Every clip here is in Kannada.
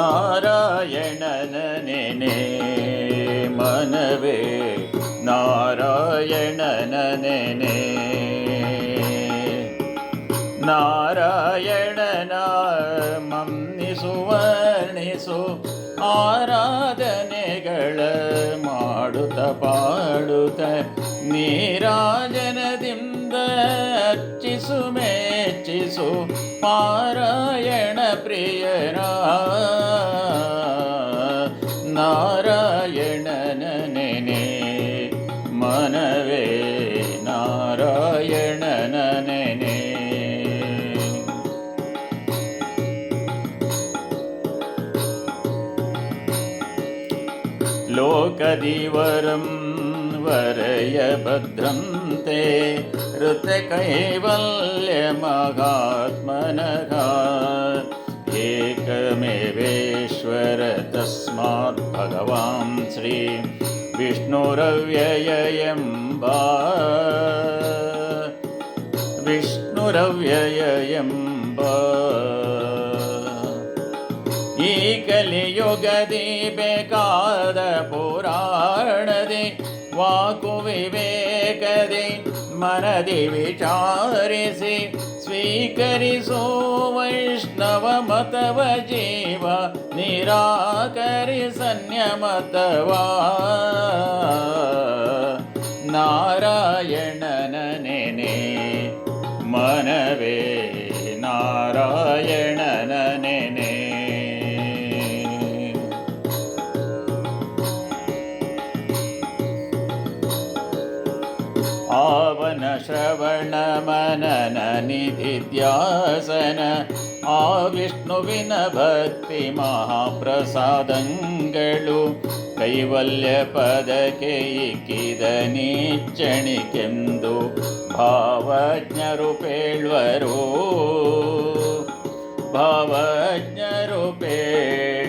ನಾರಾಯಣನ ನೆನೆ ಮನವೇ ನಾರಾಯಣನ ನೆನೆ ನಾರಾಯಣನ ಮನ್ನಿಸು ವರ್ಣಿಸು ಆರಾಧನೆಗಳ ಮಾಡುತ್ತ ಪಾಡುತ್ತ ನೀರಾಜನದಿಂದ ಅರ್ಚಿಸು ಮೆಚ್ಚಿಸು ಪಾರಾಯಣ ಪ್ರಿಯರ जननने लोकदिवरं वरय भद्रं ते ऋतकैवल्यमागात्मनगात् एकमेवेश्वर तस्मात् भगवान् श्रीविष्णोरव्ययम्ब ರವ್ಯಯಂಬ ಈ ಕಲಿಯುಗದಿ ಬೇಕಾದ ಪುರಾಣದಿ ವಾಕು ವಿವೇಕದಿ ಮನದಿ ವಿಚಾರಿಸಿ ಸ್ವೀಕರಿಸೋ ವೈಷ್ಣವ ಮತವ ಜೀವ ನಿರಾಕರಿ ಸನ್ಯಮತವಾ ನಾರಾಯಣನ ನೆನೆ मनवे नारायणनने आवनश्रवणमनननिध्यासन ಆವನ ಶ್ರವಣ ಮನನ ನಿಧಿಧ್ಯಾಸನ ಆ ವಿಷ್ಣುವಿನ ಭಕ್ತಿ ಮಹಾಪ್ರಸಾದಂಗಳು ಕೈವಲ್ಯ ಪದಕ್ಕೆ ಇಕ್ಕಿದ ನೀಚಣಿಕೆಂದು ಭಾವಜ್ಞರು ಪೇಳ್ವರು. ಭಾವಜ್ಞರು ಪೇಳ್ವರು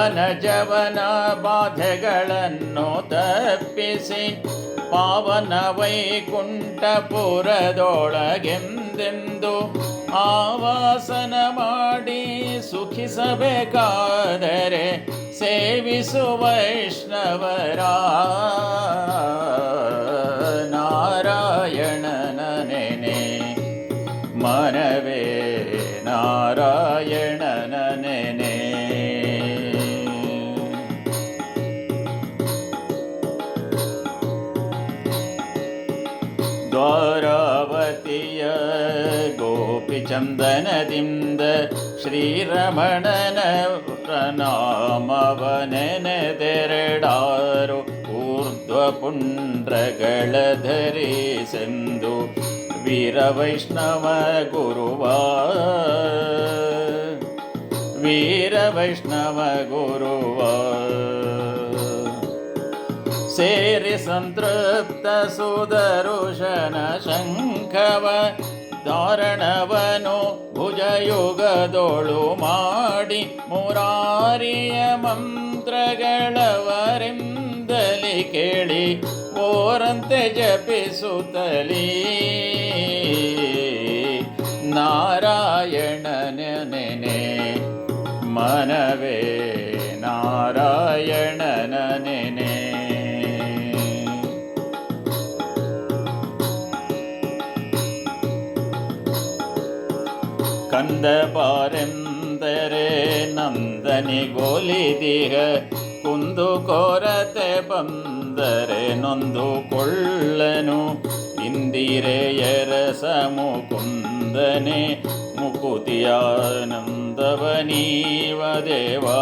ಜೀವನ ಜವನ ಬಾಧೆಗಳನ್ನು ತಪ್ಪಿಸಿ ಪಾವನ ವೈಕುಂಠಪುರದೊಳಗೆಂದೆಂದು ಆವಾಸನ ಮಾಡಿ ಸುಖಿಸಬೇಕಾದರೆ ಸೇವಿಸು ವೈಷ್ಣವರ ನಾರಾಯಣನ ನೆನೆ ಮನವೇ ಗೋಪಿಚಂದನದಿಂದ ಶ್ರೀರಮಣನ ನಾಮವನೆನೆದೆರಡಾರು ಊರ್ಧ್ವ ಪುಂಡ್ರಗಳ ಧರಿಸೆಂದು ವೀರವೈಷ್ಣವ ಗುರುವ ವೀರವೈಷ್ಣವ ಗುರುವ ಸೇರಿ ಸಂತೃಪ್ತ ಸುದರುಶನ ಶಂಖವ ಧಾರಣವನು ಭುಜಯುಗದೋಳು ಮಾಡಿ ಮುರಾರಿಯ ಮಂತ್ರಗಳವರಿಂದಲಿ ಕೇಳಿ ಓರಂತೆ ಜಪಿಸುತ್ತಲೀ. ನಾರಾಯಣನ ನೆನೆ ಮನವೇ ನಾರಾಯಣನ ನೆನೆ ಕಂದ ಬಾರೆಂದರೆ ನಂದನಿಗೋಲಿದಿಹ ಕುಂದು ಕೊರತೆ ಬಂದರೆ ನೊಂದು ಕೊಳ್ಳನು. ಇಂದಿರೆಯರ ಸಮುಕುಂದನೆ ಮುಕುತಿಯಾನಂದವ ನೀವ ದೇವಾ.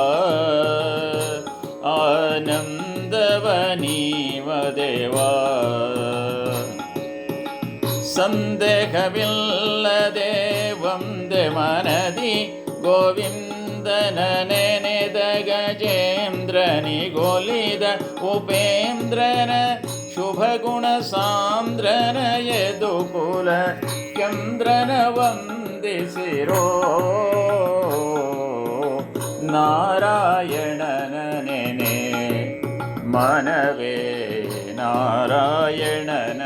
ಆನಂದವ ನೀವ ದೇವಾ. ಸಂದೇಹವಿಲ್ಲದೆ ಒಂದೆ ಮನದಿ ಗೋವಿಂದನ ನೆನೆದ ಗಜೇಂದ್ರನಿಗೊಲಿದ ಉಪೇಂದ್ರನ ಶುಭ ಗುಣ ಸಾಂದ್ರನ ಯದುಕುಲ ಚಂದ್ರನ ವಂದಿಸಿರೋ ನಾರಾಯಣನ ನೆನೆ ಮನವೇ ನಾರಾಯಣನ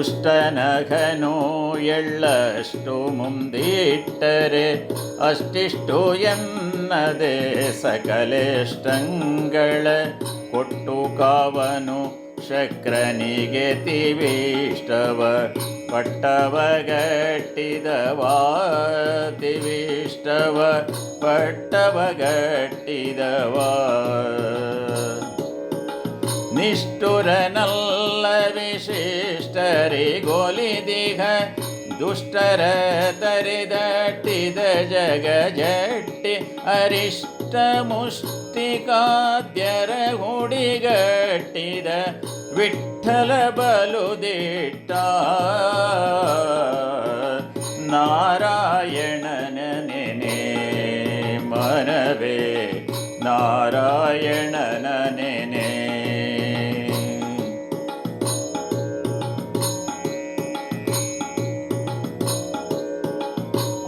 ದುಷ್ಟನಘನು ಎಳ್ಳಷ್ಟು ಮುಂದಿಟ್ಟರೆ ಅಷ್ಟಿಷ್ಟು ಎನ್ನದೆ ಸಕಲೇಷ್ಟಂಗಳ ಕೊಟ್ಟು ಕಾವನು ಶಕ್ರನಿಗೆ ತಿವಿಷ್ಟವ ಪಟ್ಟವಗಟ್ಟಿದವಾ ತಿವಿಷ್ಟವ ಪಟ್ಟವಗಟ್ಟಿದವಾ. ನಿಷ್ಠುರನಲ್ಲ ವಿಶಿಷ್ಟರಿಗೊಲಿದಿಹ ದುಷ್ಟರ ತರಿದಟ್ಟಿದ ಜಗ ಜಟ್ಟಿ ಅರಿಷ್ಟ ಮುಷ್ಟಿಕಾದ್ಯರ ಹುಡಿಗಟ್ಟಿದ ವಿಠಲ ಬಲುದಿಟ್ಟ ನಾರಾಯಣನ ನೆನೆ ಮನವೇ ನಾರಾಯಣನ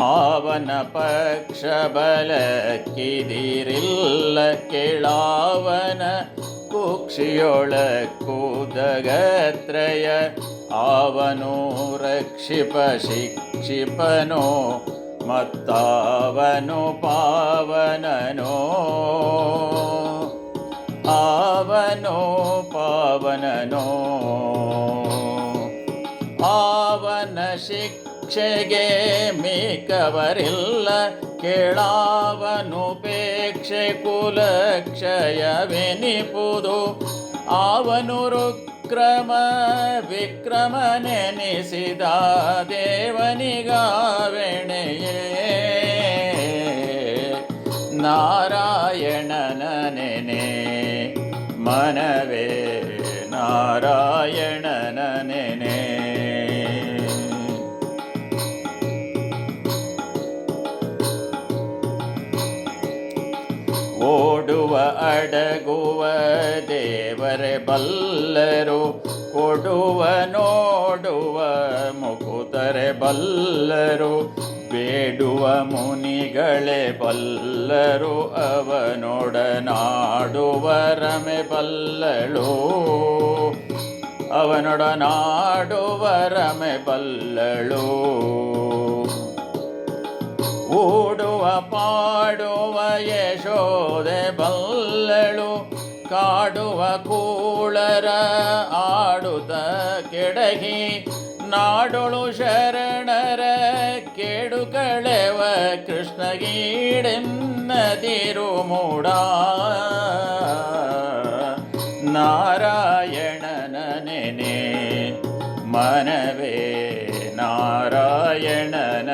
ಆವನ ಪಕ್ಷ ಬಲಕ್ಕಿದಿರಿಲ್ಲ ಕೆಳಾವನ ಕುಕ್ಷಿಯೊಳ ಕೂದಗತ್ರಯ ಆವನು ರಕ್ಷಿಪ ಶಿಕ್ಷಿಪನೋ ಮತ್ತಾವನು ಪಾವನನೋ ಆವನೋ ಪಾವನನೋ ಆವನ ಶಿಕ್ಷೆಗೆ ಮೇಕವರಿಲ್ಲ. ಕೇಳಾವನುಪೇಕ್ಷೆ ಕುಲಕ್ಷಯವೆನಿಪುದು. ಅವನು ರುಕ್ರಮ ವಿಕ್ರಮ ನೆನೆಸಿದ ದೇವನಿಗಾವೆಣೆಯೇ. ನಾರಾಯಣನ ನೆನೆ ಮನವೇ ನಾರಾಯಣನ ಓಡುವ ಅಡಗುವ ದೇವರೇ ಬಲ್ಲರು, ಕೊಡುವ ನೋಡುವ ಮುಕುತರೆ ಬಲ್ಲರು, ಬೇಡುವ ಮುನಿಗಳೇ ಬಲ್ಲರು ಅವನೊಡನಾಡುವ ರಮೆ ಬಲ್ಲಳು. ಅವನೊಡನಾಡುವ ರಮೆ ಬಲ್ಲಳು. ಓಡುವ, ಪಾಡುವ ಯಶೋದೆ ಬಲ್ಲಳು. ಕಾಡುವ ಕೂಳರ ಆಡುತ್ತ ಕೆಡಗಿ. ನಾಡೊಳು ಶರಣರ ಕೇಡು ಕಳೆವ ಕೃಷ್ಣಗೀಡೆನ್ನದಿರು ಮೂಡ. ನಾರಾಯಣನ ನೆನೆ ಮನವೇ ನಾರಾಯಣನ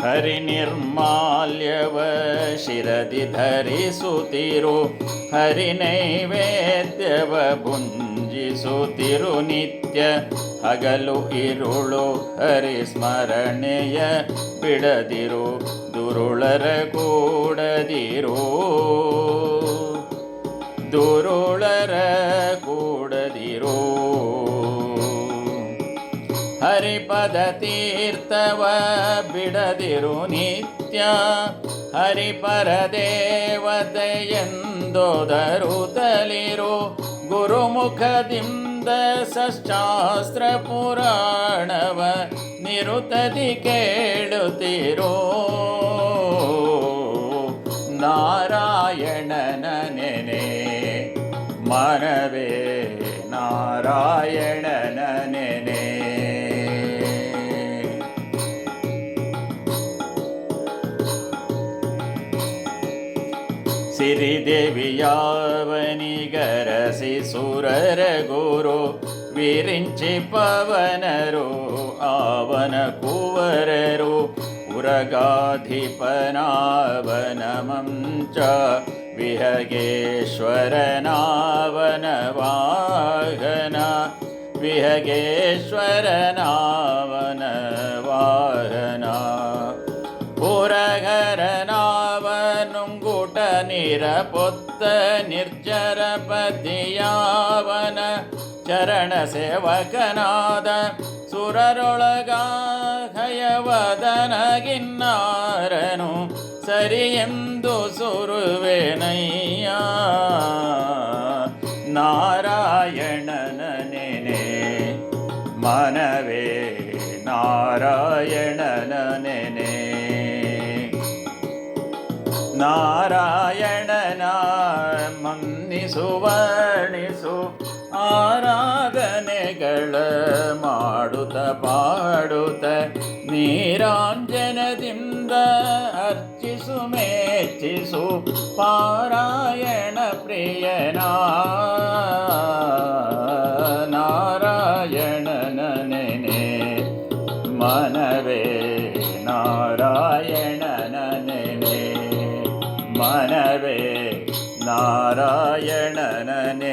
ಹರಿ ನಿರ್ಮಾಲ್ಯವ ಶಿರದಿ ಧರಿಸುತ್ತಿರು ಹರಿ ನೈವೇದ್ಯವ ಭುಂಜಿಸುತ್ತಿರು ನಿತ್ಯ. ಹಗಲು ಇರುಳು ಹರಿ ಸ್ಮರಣೆಯ ಬಿಡದಿರು, ದುರುಳರ ಕೂಡದಿರು. ಹರಿಪದ ತೀರ್ಥವ ಬಿಡದಿರು ನಿತ್ಯ. ಹರಿಪರ ದೇವತೆಯೆಂದೋದರು ತಲಿರು. ಗುರುಮುಖದಿಂದ ಸಶಾಸ್ತ್ರ ಪುರಾಣವ ನಿರುತದಿ ಕೇಳುತ್ತಿರೋ. ನಾರಾಯಣನ ನೆನೆ. ಮನವೇ ನಾರಾಯಣನ ನೆನೆ. ಸಿರಿದೇವಿಯಾವನಿಗರಸಿ ಸುರರ ಗುರು ವಿರಿಂಚಿ ಪವನರು ಆವನ ಕುವರರು ಉರಗಾಧಿಪನಾವನ ಮಂಚ ವಿಹಗೇಶ್ವರನಾವನ ನಿರಪೊತ್ತ ನಿರ್ಜರ ಪತಿಯಾವನ ಚರಣ ಸೇವಕನಾದ ಸುರರೊಳಗ ಹಯವದನಗಿನ್ನಾರನು ಸರಿಯೆಂದು ಸುರುವೆನಯ್ಯ ನಾರಾಯಣನ ನೆನೆ ಮನವೇ ನಾರಾಯಣನ ನೆನೆ ನಾರಾಯಣನ ಮನ್ನಿಸು ವರ್ಣಿಸು ಆರಾಧನೆಗಳ ಮಾಡುತ್ತ ಪಾಡುತ್ತ ನೀರಾಂಜನದಿಂದ ಅರ್ಚಿಸು ಮೆಚ್ಚಿಸು ಪಾರಾಯಣ ಪ್ರಿಯನ നാരായണനെ